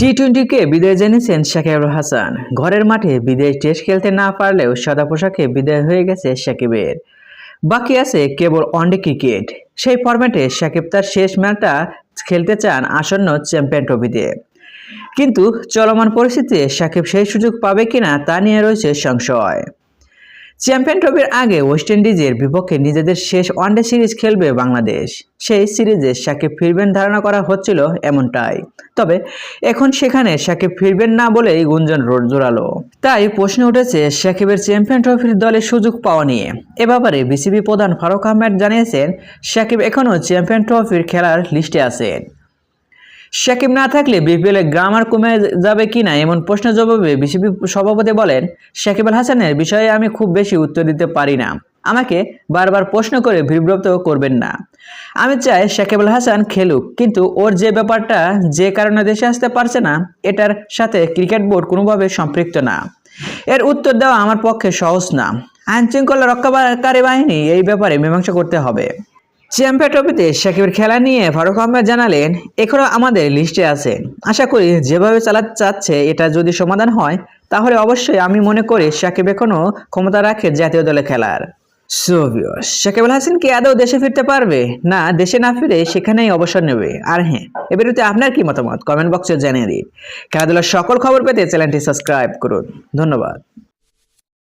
টি টোয়েন্টিকে বিদায় জানিয়েছেন শাকিব হাসান। ঘরের মাঠে বিদেশ টেস্ট খেলতে না পারলেও সাদা পোশাকে বিদায় হয়ে গেছে শাকিবের। বাকি আছে কেবল অনডে ক্রিকেট। সেই ফরম্যাটে শাকিব তার শেষ ম্যাচটা খেলতে চান আসন্ন চ্যাম্পিয়ন ট্রফিতে। কিন্তু চলমান পরিস্থিতিতে শাকিব সেই সুযোগ পাবে কিনা তা নিয়ে রয়েছে সংশয়। চ্যাম্পিয়ন ট্রফির আগে ওয়েস্ট ইন্ডিজের বিপক্ষে নিজেদের শেষ ওয়ানডে সিরিজ খেলবে বাংলাদেশ। সেই সিরিজে সাকিব ফিরবেন ধারণা করা হচ্ছিল এমনটাই। তবে এখন সেখানে সাকিব ফিরবেন না বলেই গুঞ্জন রোড জোরালো। তাই প্রশ্ন উঠেছে সাকিবের চ্যাম্পিয়ন ট্রফির দলে সুযোগ পাওয়া নিয়ে। এ ব্যাপারে বিসিবি প্রধান ফারুক আহমেদ জানিয়েছেন, সাকিব এখনও চ্যাম্পিয়ন ট্রফির খেলার লিস্টে আছেন। সাকিব না থাকলে বিপিএল গ্রামার কমে যাবে কিনা এমন প্রশ্নের জবাবে বিসিবি সভাপতি বলেন, সাকিব আল হাসানের বিষয়ে আমি খুব বেশি উত্তর দিতে পারি না। আমাকে বারবার প্রশ্ন করে বিব্রত করবেন না। আমি চাই সাকিব আল হাসান খেলুক, কিন্তু ওর যে ব্যাপারটা যে কারণে দেশে আসতে পারছে না, এটার সাথে ক্রিকেট বোর্ড কোনোভাবে সম্পৃক্ত না। এর উত্তর দেওয়া আমার পক্ষে সহজ না। আইন শৃঙ্খলা রক্ষাকারী বাহিনী এই ব্যাপারে মীমাংসা করতে হবে। চ্যাম্পিয়ন ট্রফিতে সাকিবের খেলা নিয়ে ফারুক আহমেদ জানালেন এখনও আমাদের লিস্টে আছে। আশা করি যেভাবে চালাতে চাচ্ছে এটা যদি সমাধান হয়, তাহলে অবশ্যই আমি মনে করি সাকিব এখনও ক্ষমতা রাখে জাতীয় দলে খেলার। সোভিয়স সাকিব আল হাসান কি আদৌ দেশে ফিরতে পারবে? না, দেশে না ফিরে সেখানেই অবসর নেবে। আর হ্যাঁ এ বিরুদ্ধে আপনার কি মতামত? কমেন্ট বক্সে জানিয়ে দিন। খেলাধুলার সকল খবর পেতে চ্যানেলটি সাবস্ক্রাইব করুন। ধন্যবাদ।